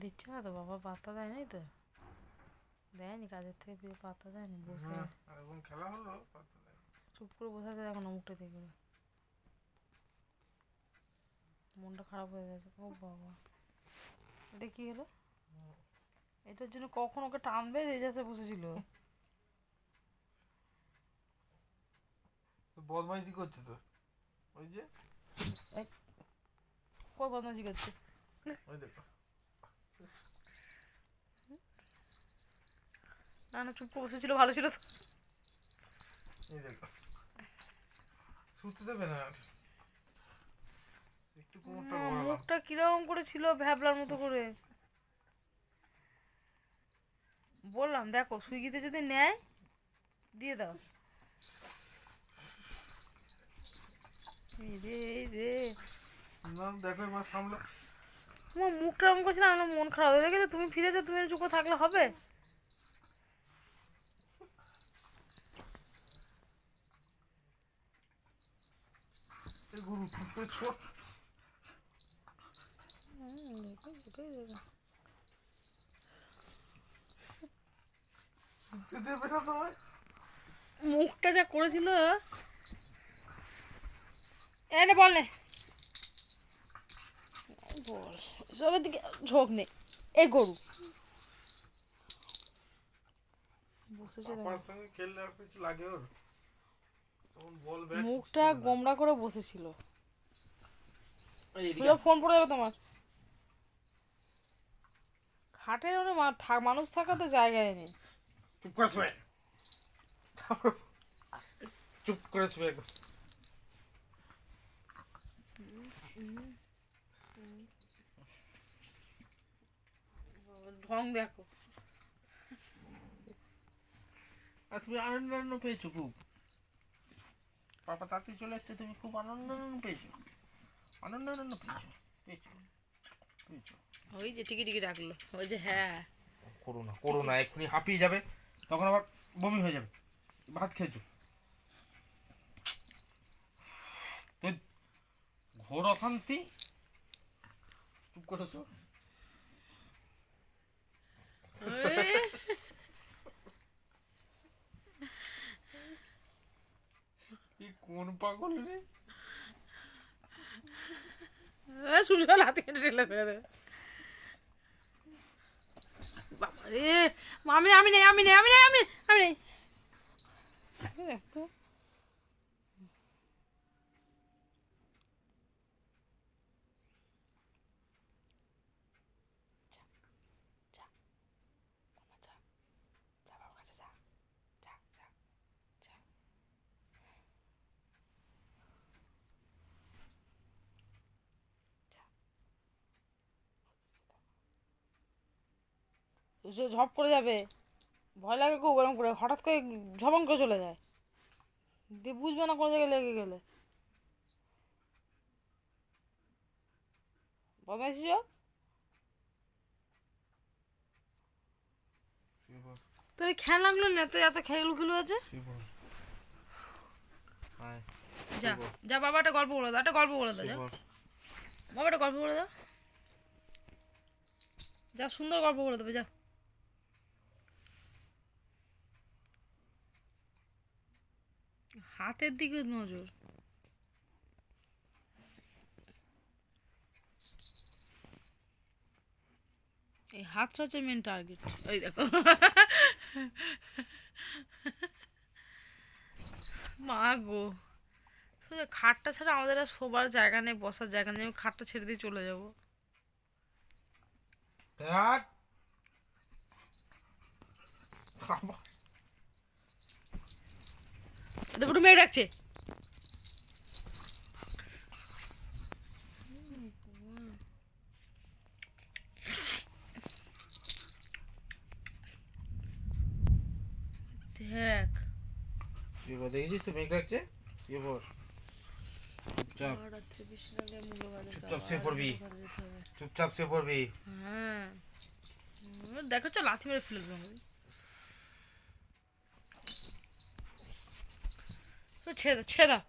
দিচ্ছে না তো বাবা পাত্তা দেয়নি তো দেয়নি কাজের থেকে ফিরে পাত্তা দেয়নি বসে না, এখন খেলা হলো দেয় চুপ করে বসে আছে দেখো না মুখটা দেখে মনটা খারাপ হয়ে গেছে ও বাবা এটা কি হলো এটার জন্য কখন ওকে টানবে রেজাসে বসেছিল তো বদমাইশি করছে তো ওই যে কত বদমাজি করছে ওই দেখো না না চুপ করে বসেছিল ভালো ছিল। শুতে দেবে না ঘোরালাম মুখটা কীরকম করে ছিল ভ্যাবলার মতো করে? বললাম দেখো সুইগিতে যদি নেয় দিয়ে দাও। রে রে। দেখো এবার সামলা তোমার মুখটা এরকম করছিলাম আমার মন খারাপ হয়ে গেছে। তুমি ফিরেছো তুমি চুপ থাকলে হবে। না মুখটা যা করেছিল। এনে বল নে। বল। সবের দিকে ঝোঁক নেই। এই গরু। মুখটা গোমড়া করে বসেছিল। ফোন পড়ে যাবে তোমার? খাটের মানে মানুষ থাকা তো জায়গায় নেই। চুপ করে শুয়ে। চুপ করে শুয়ে। ঢং দেখো। আর তুমি আনন্দ আনন্দ পেয়েছ খুব। পাপা তাতে চলে এসছে তুমি খুব আনন্দ আনন্দ পেয়েছ। আনন্দ আনন্দ পেয়েছ পেয়েছ পেয়েছ। ওই যে টিকি টিকি ডাকলো ওই যে হ্যাঁ। করো না করো এক্ষুনি হাঁপিয়ে যাবে তখন আবার বমি হয়ে যাবে। ভাত খেয়েছো? তো ঘোর অশান্তি। চুপ করে শো কি কোন পাগল রে? সুজল, হাতে ঢেলে ফেলে দেবে বাবা রে আমি আমি নেই আমি নেই আমি নেই, আমি আমি নেই দেখো সে ঝপ করে যাবে ভয় লাগে খুব ওরকম করে হঠাৎ করে ঝপং করে চলে যায়। দিয়ে বুঝবে না কোনো জায়গায় লেগে গেলে। বদমাইশি তোর এই খেলনাগুলো নে তো এত খেলু খেলু আছে। যা যা বাবা একটা গল্প বলে দাও একটা গল্প বলে দাও যা। বাবা একটা গল্প বলে দাও। যা সুন্দর গল্প বলে দেবে যা। হাতের দিকে নজর। এই হাতটা হচ্ছে মেন টার্গেট ওই দেখো। মা গো। খাটটা ছাড়া আমাদের আর শোবার জায়গা নেই, বসার জায়গা নেই, আমি খাটটা ছেড়ে দিয়ে চলে যাব। ধ্যাৎ। মেয়ে ডাকছে দেখ। দেখেছিস তো মেঘ চুপচাপ। শুয়ে পড়বি। চুপচাপ শুয়ে পড়বি। হ্যাঁ। দেখো চল লাথি মেরে ফেলে দেবো আমাকে। ও, ছেড়ে দাও ছেড়ে দাও